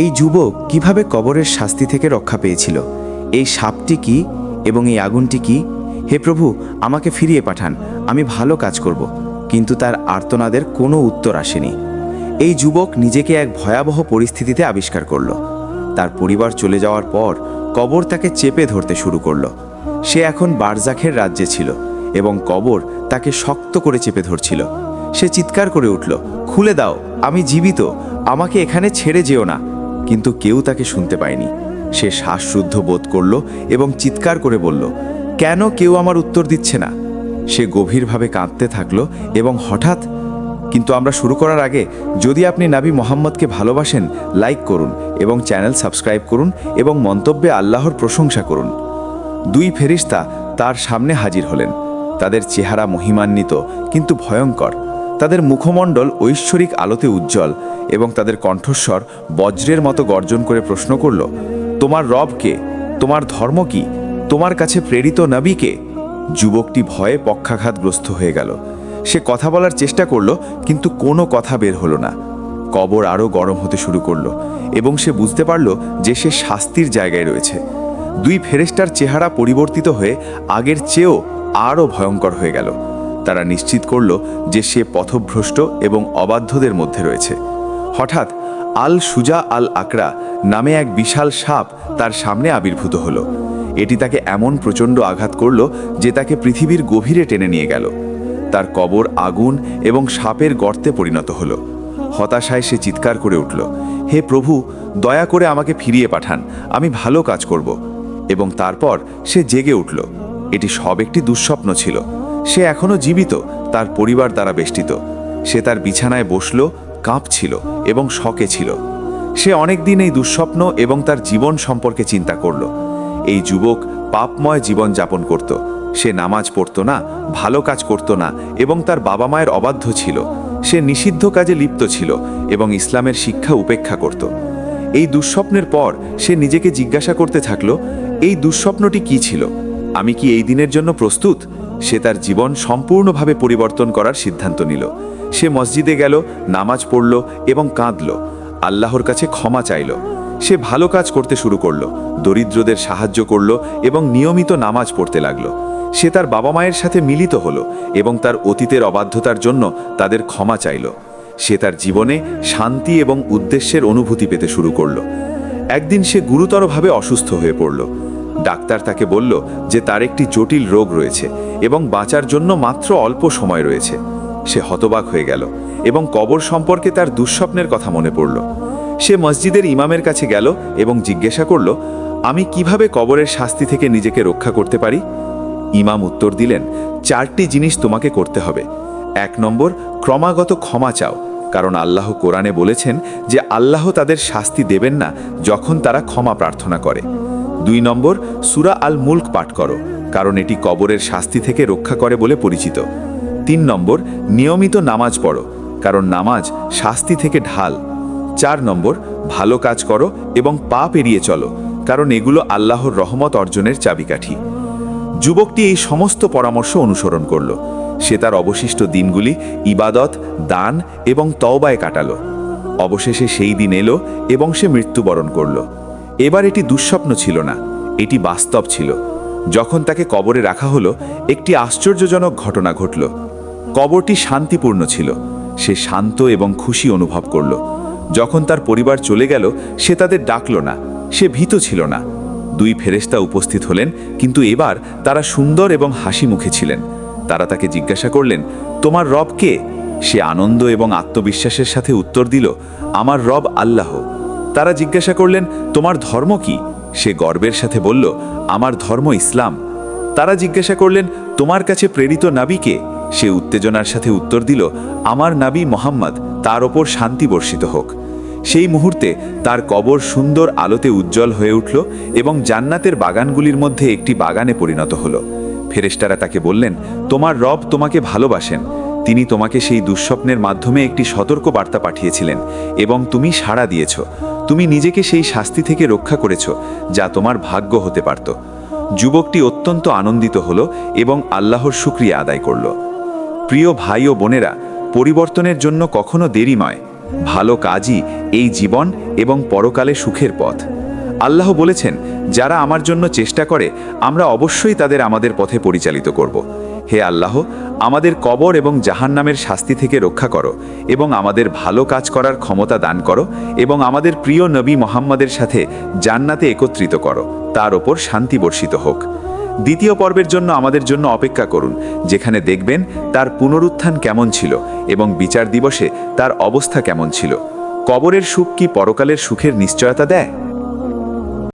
এই যুবক কীভাবে কবরের শাস্তি থেকে রক্ষা পেয়েছিল? এই সাপটি কি এবং এই আগুনটি কি? হে প্রভু, আমাকে ফিরিয়ে পাঠান, আমি ভালো কাজ করব। কিন্তু তার আর্তনাদের কোনো উত্তর আসেনি। এই যুবক নিজেকে এক ভয়াবহ পরিস্থিতিতে আবিষ্কার করল। তার পরিবার চলে যাওয়ার পর কবর তাকে চেপে ধরতে শুরু করল। সে এখন বারজাখের রাজ্যে ছিল এবং কবর তাকে শক্ত করে চেপে ধরছিল। সে চিৎকার করে উঠল, খুলে দাও, আমি জীবিত, আমাকে এখানে ছেড়ে যেও না। কিন্তু কেউ তাকে শুনতে পায়নি। সে শ্বাসরুদ্ধ বোধ করল এবং চিৎকার করে বলল, কেন কেউ আমার উত্তর দিচ্ছে না? সে গভীরভাবে কাঁদতে থাকল এবং হঠাৎ, কিন্তু আমরা শুরু করার আগে যদি আপনি নাবি মোহাম্মদকে ভালোবাসেন, লাইক করুন এবং চ্যানেল সাবস্ক্রাইব করুন এবং মন্তব্যে আল্লাহর প্রশংসা করুন। দুই ফেরিস্তা তার সামনে হাজির হলেন। তাদের চেহারা মহিমান্বিত, কিন্তু ভয়ঙ্কর। তাদের মুখমণ্ডল ঐশ্বরিক আলোতে উজ্জ্বল এবং তাদের কণ্ঠস্বর বজ্রের মতো গর্জন করে প্রশ্ন করল, তোমার রব কে? তোমার ধর্ম কি? তোমার কাছে প্রেরিত নবী কে? যুবকটি ভয়ে পক্ষাঘাতগ্রস্ত হয়ে গেল। সে কথা বলার চেষ্টা করল, কিন্তু কোনো কথা বের হলো না। কবর আরও গরম হতে শুরু করল এবং সে বুঝতে পারল যে সে শাস্তির জায়গায় রয়েছে। দুই ফেরেস্টার চেহারা পরিবর্তিত হয়ে আগের চেয়েও আরও ভয়ঙ্কর হয়ে গেল। তারা নিশ্চিত করল যে সে পথভ্রষ্ট এবং অবাধ্যদের মধ্যে রয়েছে। হঠাৎ আল সুজা আল আকরা নামে এক বিশাল সাপ তার সামনে আবির্ভূত হলো। এটি তাকে এমন প্রচণ্ড আঘাত করল যে তাকে পৃথিবীর গভীরে টেনে নিয়ে গেল। তার কবর আগুন এবং সাপের গর্তে পরিণত হলো। হতাশায় সে চিৎকার করে উঠল, হে প্রভু, দয়া করে আমাকে ফিরিয়ে পাঠান, আমি ভালো কাজ করব। এবং তারপর সে জেগে উঠল। এটি সব একটি দুঃস্বপ্ন ছিল। সে এখনও জীবিত, তার পরিবার দ্বারা বেষ্টিত। সে তার বিছানায় বসল, কাঁপছিল এবং শকে ছিল। সে অনেকদিন এই দুঃস্বপ্ন এবং তার জীবন সম্পর্কে চিন্তা করল। এই যুবক পাপময় জীবন যাপন করত। সে নামাজ পড়তো না, ভালো কাজ করত না এবং তার বাবা মায়ের অবাধ্য ছিল। সে নিষিদ্ধ কাজে লিপ্ত ছিল এবং ইসলামের শিক্ষা উপেক্ষা করত। এই দুঃস্বপ্নের পর সে নিজেকে জিজ্ঞাসা করতে থাকল, এই দুঃস্বপ্নটি কি ছিল? আমি কি এই দিনের জন্য প্রস্তুত? সে তার জীবন সম্পূর্ণভাবে পরিবর্তন করার সিদ্ধান্ত নিল। সে মসজিদে গেল, নামাজ পড়ল এবং কাঁদল। আল্লাহর কাছে ক্ষমা চাইল। সে ভালো কাজ করতে শুরু করল, দরিদ্রদের সাহায্য করল এবং নিয়মিত নামাজ পড়তে লাগল। সে তার বাবা মায়ের সাথে মিলিত হলো এবং তার অতীতের অবাধ্যতার জন্য তাদের ক্ষমা চাইল। সে তার জীবনে শান্তি এবং উদ্দেশ্যের অনুভূতি পেতে শুরু করল। একদিন সে গুরুতরভাবে অসুস্থ হয়ে পড়ল। ডাক্তার তাকে বলল যে তার একটি জটিল রোগ রয়েছে এবং বাঁচার জন্য মাত্র অল্প সময় রয়েছে। সে হতবাক হয়ে গেল এবং কবর সম্পর্কে তার দুঃস্বপ্নের কথা মনে পড়ল। সে মসজিদের ইমামের কাছে গেল এবং জিজ্ঞাসা করল, আমি কীভাবে কবরের শাস্তি থেকে নিজেকে রক্ষা করতে পারি? ইমাম উত্তর দিলেন, চারটি জিনিস তোমাকে করতে হবে। এক নম্বর, ক্রমাগত ক্ষমা চাও। কারণ আল্লাহ কোরআনে বলেছেন যে আল্লাহ তাদের শাস্তি দেবেন না যখন তারা ক্ষমা প্রার্থনা করে। দুই নম্বর, সুরা আল মুল্ক পাঠ করো, কারণ এটি কবরের শাস্তি থেকে রক্ষা করে বলে পরিচিত। তিন নম্বর, নিয়মিত নামাজ পড়ো, কারণ নামাজ শাস্তি থেকে ঢাল। চার নম্বর, ভালো কাজ করো এবং পা পেরিয়ে চলো, কারণ এগুলো আল্লাহর রহমত অর্জনের চাবিকাঠি। যুবকটি এই সমস্ত পরামর্শ অনুসরণ করল। সে তার অবশিষ্ট দিনগুলি ইবাদত, দান এবং তওবায় কাটালো। অবশেষে সেই দিন এলো এবং সে মৃত্যুবরণ করল। এবার এটি দুঃস্বপ্ন ছিল না, এটি বাস্তব ছিল। যখন তাকে কবরে রাখা হলো, একটি আশ্চর্যজনক ঘটনা ঘটল। কবরটি শান্তিপূর্ণ ছিল, সে শান্ত এবং খুশি অনুভব করল। যখন তার পরিবার চলে গেল, সে তাদের ডাকল না, সে ভীত ছিল না। দুই ফেরেশতা উপস্থিত হলেন, কিন্তু এবার তারা সুন্দর এবং হাসি মুখে ছিলেন। তারা তাকে জিজ্ঞাসা করলেন, তোমার রব কে? সে আনন্দ এবং আত্মবিশ্বাসের সাথে উত্তর দিল, আমার রব আল্লাহ। তারা জিজ্ঞাসা করলেন, তোমার ধর্ম কি? সে গর্বের সাথে বলল, আমার ধর্ম ইসলাম। তারা জিজ্ঞাসা করলেন, তোমার কাছে প্রেরিত নাবি কে? সে উত্তেজনার সাথে উত্তর দিল, আমার নাবি মোহাম্মদ, তার ওপর শান্তি বর্ষিত হোক। সেই মুহূর্তে তার কবর সুন্দর আলোতে উজ্জ্বল হয়ে উঠল এবং জান্নাতের বাগানগুলির মধ্যে একটি বাগানে পরিণত হলো। ফেরেশতারা তাকে বললেন, তোমার রব তোমাকে ভালোবাসেন। তিনি তোমাকে সেই দুঃস্বপ্নের মাধ্যমে একটি সতর্ক বার্তা পাঠিয়েছিলেন এবং তুমি সাড়া দিয়েছ। তুমি নিজেকে সেই শাস্তি থেকে রক্ষা করেছ যা তোমার ভাগ্য হতে পারত। যুবকটি অত্যন্ত আনন্দিত হলো এবং আল্লাহর শুক্রিয়া আদায় করল। প্রিয় ভাই ও বোনেরা, পরিবর্তনের জন্য কখনো দেরি নয়। ভালো কাজই এই জীবন এবং পরকালে সুখের পথ। আল্লাহ বলেছেন যারা আমার জন্য চেষ্টা করে, আমরা অবশ্যই তাদের আমাদের পথে পরিচালিত করব। হে আল্লাহ, আমাদের কবর এবং জাহান্নামের শাস্তি থেকে রক্ষা করো এবং আমাদের ভালো কাজ করার ক্ষমতা দান করো এবং আমাদের প্রিয় নবী মোহাম্মদের সাথে জান্নাতে একত্রিত করো। তার ওপর শান্তি বর্ষিত হোক। দ্বিতীয় পর্বের জন্য আমাদের জন্য অপেক্ষা করুন, যেখানে দেখবেন তার পুনরুত্থান কেমন ছিল এবং বিচার দিবসে তার অবস্থা কেমন ছিল। কবরের সুখ কি পরকালের সুখের নিশ্চয়তা দেয়?